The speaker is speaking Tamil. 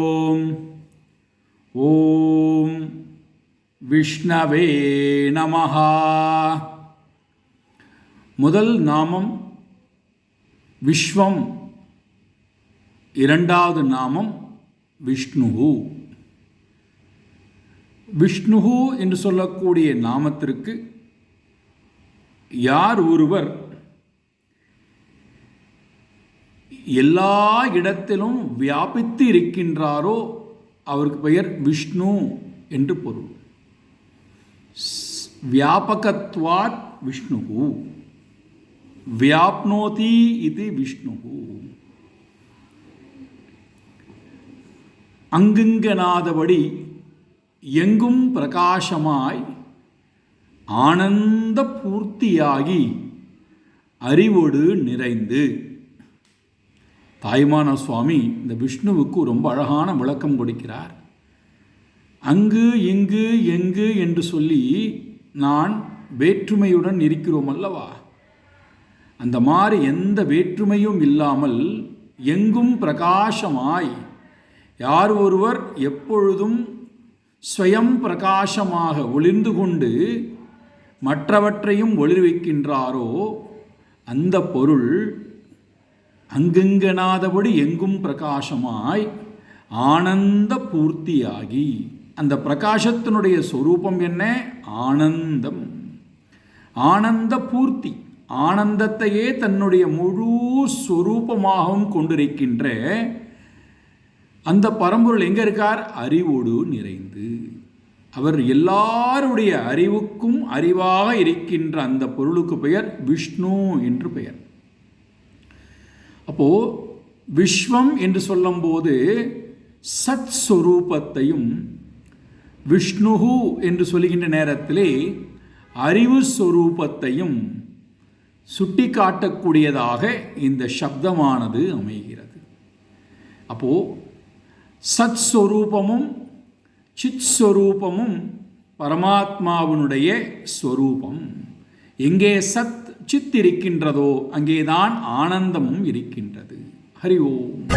ஓம் ஓம் விஷ்ணவே நமஹா முதல் நாமம் விஸ்வம் இரண்டாவது நாமம் விஷ்ணுகு விஷ்ணுகு என்று சொல்லக்கூடிய நாமத்திற்கு யார் ஒருவர் எல்லா இடத்திலும் வியாபித்து இருக்கின்றாரோ அவருக்கு பெயர் விஷ்ணு என்று பொருள். வியாபகத்வாத் விஷ்ணு வியாப்னோதி இது விஷ்ணு அங்குங்கனாதபடி எங்கும் பிரகாசமாய் ஆனந்த பூர்த்தியாகி அறிவோடு நிறைந்து. தாய்மான சுவாமி இந்த விஷ்ணுவுக்கு ரொம்ப அழகான விளக்கம் கொடுக்கிறார். அங்கு இங்கு எங்கு என்று சொல்லி நான் வேற்றுமையுடன் இருக்கிறோம் அல்லவா? அந்த மாதிரி எந்த வேற்றுமையும் இல்லாமல் எங்கும் பிரகாசமாய் யார் ஒருவர் எப்பொழுதும் ஸ்வயம் பிரகாசமாக ஒளிர்ந்து கொண்டு மற்றவற்றையும் ஒளிர்விக்கின்றாரோ அந்த பொருள் அங்குங்கனாதபடி எங்கும் பிரகாசமாய் ஆனந்த பூர்த்தியாகி அந்த பிரகாசத்தினுடைய சொரூபம் என்ன? ஆனந்தம். ஆனந்த பூர்த்தி ஆனந்தத்தையே தன்னுடைய முழு சொரூபமாகவும் கொண்டிருக்கின்ற அந்த பரம்பொருள் எங்கே இருக்கார்? அறிவோடு நிறைந்து. அவர் எல்லாருடைய அறிவுக்கும் அறிவாக இருக்கின்ற அந்த பொருளுக்கு பெயர் விஷ்ணு என்று பெயர். அப்போ விஸ்வம் என்று சொல்லும்போது சத் சொரூபத்தையும் விஷ்ணுகு என்று சொல்லுகின்ற நேரத்திலே அறிவு சொரூபத்தையும் சுட்டி காட்டக்கூடியதாக இந்த சப்தமானது அமைகிறது. அப்போது சத் சொரூபமும் சித் சொரூபமும் பரமாத்மாவினுடைய ஸ்வரூபம். எங்கே சத் சித் இருக்கின்றதோ அங்கேதான் ஆனந்தமும் இருக்கின்றது. ஹரி ஓம்.